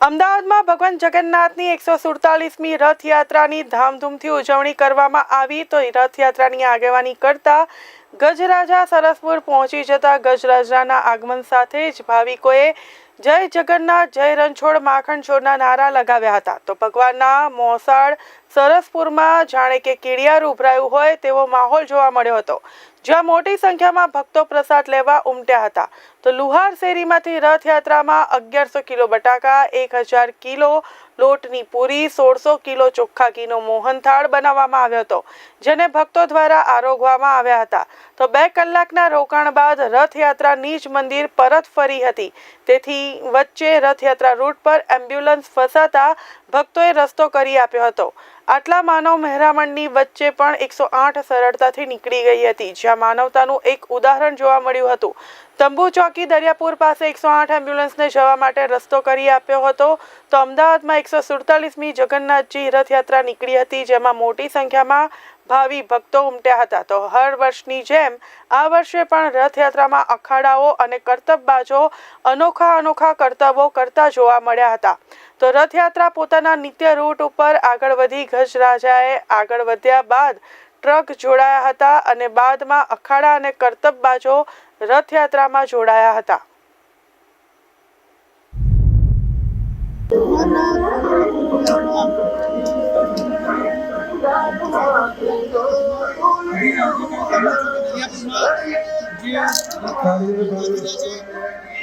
અમદાવાદમાં ભગવાન જગન્નાથની એકસો સુડતાલીસમી રથયાત્રાની ધામધૂમથી ઉજવણી કરવામાં આવી. તો રથયાત્રાની આગેવાની કરતા ગજરાજા સરસપુર પહોંચી જતા ગજરાજાના આગમન સાથે જ ભાવિકોએ જય જગન્નાથ, જય રણછોડ, માખણ છોડના નારા લગાવ્યા હતા. તો ભગવાનના મોસાળ સરસપુરમાં જાણે કે કીડિયાર ઉભરાયું હોય તેવો માહોલ જોવા મળ્યો હતો. જ્યાં મોટી સંખ્યામાં ભક્તો પ્રસાદ લેવા ઉમટ્યા હતા. તો લુહાર શેરીમાંથી રથયાત્રામાં અગિયારસો કિલો બટાકા, એક હજાર કિલો લોટની પૂરી, સોળસો કિલો ચોખ્ખા ઘીનો મોહનથાળ બનાવવામાં આવ્યો હતો, જેને ભક્તો દ્વારા આરોગવામાં આવ્યા હતા. તો બે કલાકના રોકાણ બાદ રથયાત્રા નીજ મંદિર પરત ફરી હતી. તેથી વચ્ચે રથયાત્રા રૂટ પર એમ્બ્યુલન્સ ફસાતા ભક્તોએ રસ્તો કરી આપ્યો હતો. આટલા માનવ મહેરામણની વચ્ચે પણ એકસો આઠ સરળતાથી નીકળી ગઈ હતી, જ્યાં માનવતાનું એક ઉદાહરણ જોવા મળ્યું હતું. તંબુ ચોકી દરિયાપુર પાસે એકસો આઠ એમ્બ્યુલન્સને જવા માટે રસ્તો કરી આપ્યો હતો. તો અમદાવાદમાં એકસો સુડતાલીસમી જગન્નાથજી રથયાત્રા નીકળી હતી, જેમાં મોટી સંખ્યામાં ભાવિ ભક્તો ઉમટ્યા હતા. તો હર વર્ષની જેમ આ વર્ષે પણ રથયાત્રામાં અખાડાઓ અને કરતબબાજો અનોખા અનોખા કરતબો કરતા જોવા મળ્યા હતા. તો રથયાત્રા પોતાના નિત્ય રૂટ ઉપર આગળ વધી ગજરાજાએ આગળ વધ્યા બાદ ટ્રક જોડાયા હતા અને બાદમાં અખાડા અને કરતબબાજો રથયાત્રામાં જોડાયા હતા.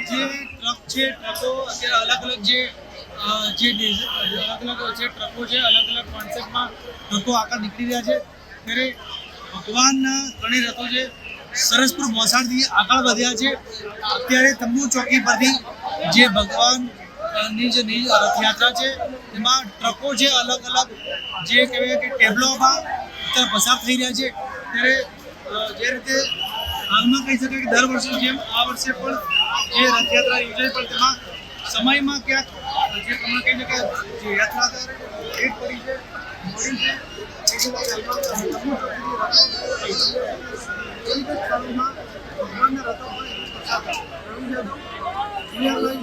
જે ટ્રક છે, ટ્રકો, અત્યારે અલગ અલગ જે જે અલગ અલગ જે ટ્રકો છે, અલગ અલગ કોન્સેપ્ટમાં ટ્રકો આગળ નીકળી રહ્યા છે. ત્યારે ભગવાનના ઘણી રથો છે. સરસપુર મોસાળથી આગળ વધ્યા છે. અત્યારે તંબુ ચોકી પરથી જે ભગવાનની જે રથયાત્રા છે, એમાં ટ્રકો છે અલગ અલગ. જે કહેવાય કે ટેબલોમાં અત્યારે પસાર થઈ રહ્યા છે. ત્યારે જે રીતે હાલમાં કહી શકાય કે દર વર્ષે જેમ આ વર્ષે પણ જે રથયાત્રા યોજાઈ પણ તેમાં સમયમાં ક્યાંક જે તમને કહીને કે જે યાત્રાધાર એક પડી છે, મળી છે, એ ભગવાનના રથો હોય પ્રસાદ રવિ યાદવ